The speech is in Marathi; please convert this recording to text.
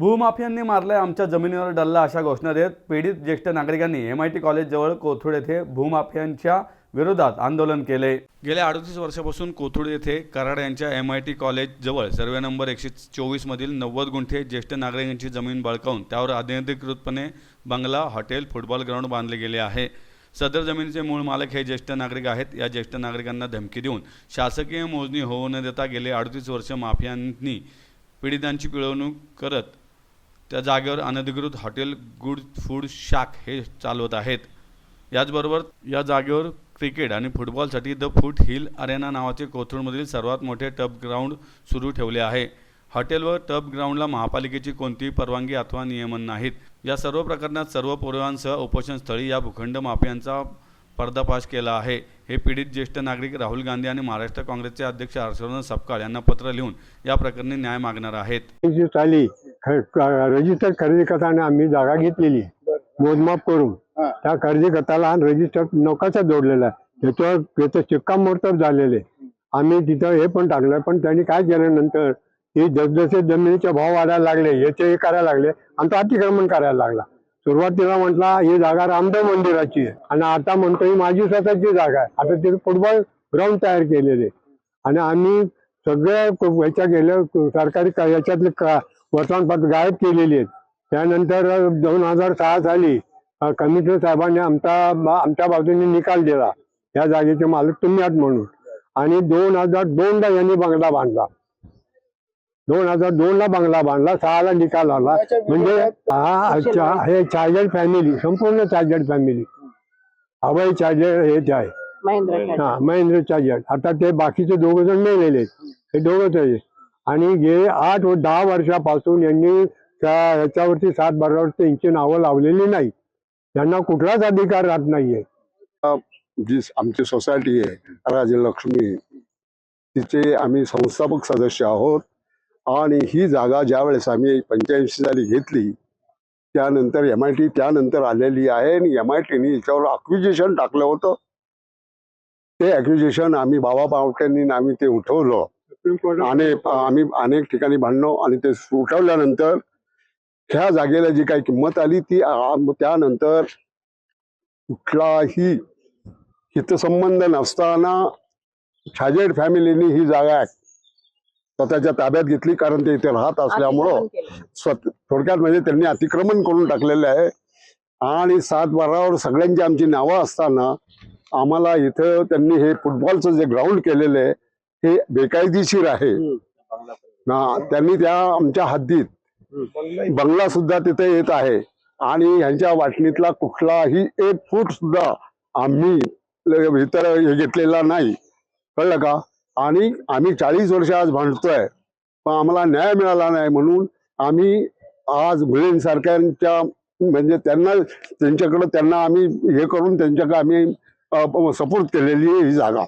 भूमाफियांनी मारलाय आमच्या जमिनीवर डल्ला अशा घोषणा देत पीडित ज्येष्ठ नागरिकांनी एम आय टी कॉलेजजवळ कोथरूड येथे भूमाफियांच्या विरोधात आंदोलन केले. गेल्या अडतीस वर्षापासून कोथरूड येथे कराड यांच्या एम आय टी कॉलेजजवळ सर्वे नंबर एकशे चोवीसमधील नव्वद गुंठे ज्येष्ठ नागरिकांची जमीन बळकावून त्यावर अनधिकृतपणे बंगला हॉटेल फुटबॉल ग्राउंड बांधले गेले आहे. सदर जमिनीचे मूळ मालक हे ज्येष्ठ नागरिक आहेत. या ज्येष्ठ नागरिकांना धमकी देऊन शासकीय मोजणी होऊ न देता गेले अडतीस वर्ष माफियांनी पीडितांची पिळवणूक करत त्या जागेवर अनधिकृत हॉटेल गुड फूड शाक हे चालवत आहेत. याचबरोबर या जागेवर क्रिकेट आणि फुटबॉलसाठी द फूट हिल अरेना नावाचे कोथरूडमधील सर्वात मोठे टब ग्राउंड सुरू ठेवले आहे. हॉटेल व टब ग्राउंडला महापालिकेची कोणतीही परवानगी अथवा नियमन नाहीत. या सर्व प्रकरणात सर्व पुराव्यांसह उपोषणस्थळी या भूखंड माफियांचा पर्दाफाश केला आहे. हे पीडित ज्येष्ठ नागरिक राहुल गांधी आणि महाराष्ट्र काँग्रेसचे अध्यक्ष हर्षवर्धन सपकाळ यांना पत्र लिहून या प्रकरणी न्याय मागणार आहेत. रजिस्टर खरेदी करताना आम्ही जागा घेतलेली. मोजमाप करून. त्या खरेदी करताना रजिस्टर नौकाचा जोडलेला आहे. त्याच्यावर त्याचं शिक्कामोर्तब झालेले आम्ही तिथं हे पण टाकलं पण त्यांनी काय केलं नंतर? जसजसे जमिनीचे भाव वाढायला लागले. याचे हे करायला लागले. आमचं अतिक्रमण करायला लागला. सुरुवातीला म्हटला ही जागा रामदेव मंदिराची आहे. आणि आता म्हणतो ही माझी स्वतःची जागा आहे. आता तिथे फुटबॉल ग्राउंड तयार केलेले आणि आम्ही सगळ्या ह्याच्या गेल्या सरकारी याच्यातले वर्तमानपत्र गायब केलेली आहेत. त्यानंतर दोन हजार सहा साली कमिशनर साहेबांनी आमचा आमच्या बाजूने निकाल दिला. या जागेचे मालक तुम्ही आहात म्हणून. आणि दोन हजार दोनला यांनी बंगला बांधला. दोन हजार दोन ला बंगला बांधला सहाला निकाल आला. म्हणजे हा हे चार्जर फॅमिली संपूर्ण चार्जर फॅमिली. अभय चार्जर हेच आहे. महेंद्र हा महेंद्र चार्जर. आता ते बाकीचे दोघ जण मेलेले आहेत. हे दोघच आहे आणि गेले आठ व दहा वर्षापासून यांनी त्या ह्याच्यावरती सात बारावर त्यांची नावं लावलेली नाही. त्यांना कुठलाच अधिकार राहत नाहीये. जी आमची सोसायटी आहे राजलक्ष्मी तिचे आम्ही संस्थापक सदस्य आहोत. आणि ही जागा ज्यावेळेस आम्ही पंच्याऐंशी साली घेतली त्यानंतर एम आय टी त्यानंतर आलेली आहे आणि एम आय टीने याच्यावर अक्विजिशन टाकलं होतं. ते अक्विजिशन आम्ही बाबा पावट्यांनी आम्ही ते उठवलं. आणि आम्ही अनेक ठिकाणी भांडणं आणि ते उठवल्यानंतर ह्या जागेला जी काही किंमत आली ती त्यानंतर कुठलाही हितसंबंध नसताना छाजेड फॅमिलीने ही जागा स्वतःच्या ताब्यात घेतली कारण ते इथे राहत असल्यामुळं स्वत थोडक्यात म्हणजे त्यांनी अतिक्रमण करून टाकलेलं आहे. आणि सात बारावर सगळ्यांची आमची नावं असताना आम्हाला इथं त्यांनी हे फुटबॉलचं जे ग्राउंड केलेलं आहे हे बेकायदेशीर आहे. हा, त्यांनी त्या आमच्या हद्दीत बंगला सुद्धा तिथे येत आहे. आणि ह्यांच्या वाटणीतला कुठलाही एक फूट सुद्धा आम्ही इतर हे घेतलेला नाही. कळलं का? आणि आम्ही चाळीस वर्ष आज भांडतोय. पण आम्हाला न्याय मिळाला नाही म्हणून आम्ही आज भुलेन सारख्यांच्या म्हणजे त्यांना त्यांच्याकडे त्यांना आम्ही हे करून त्यांच्याकडे आम्ही सपोर्ट केलेली आहे ही जागा.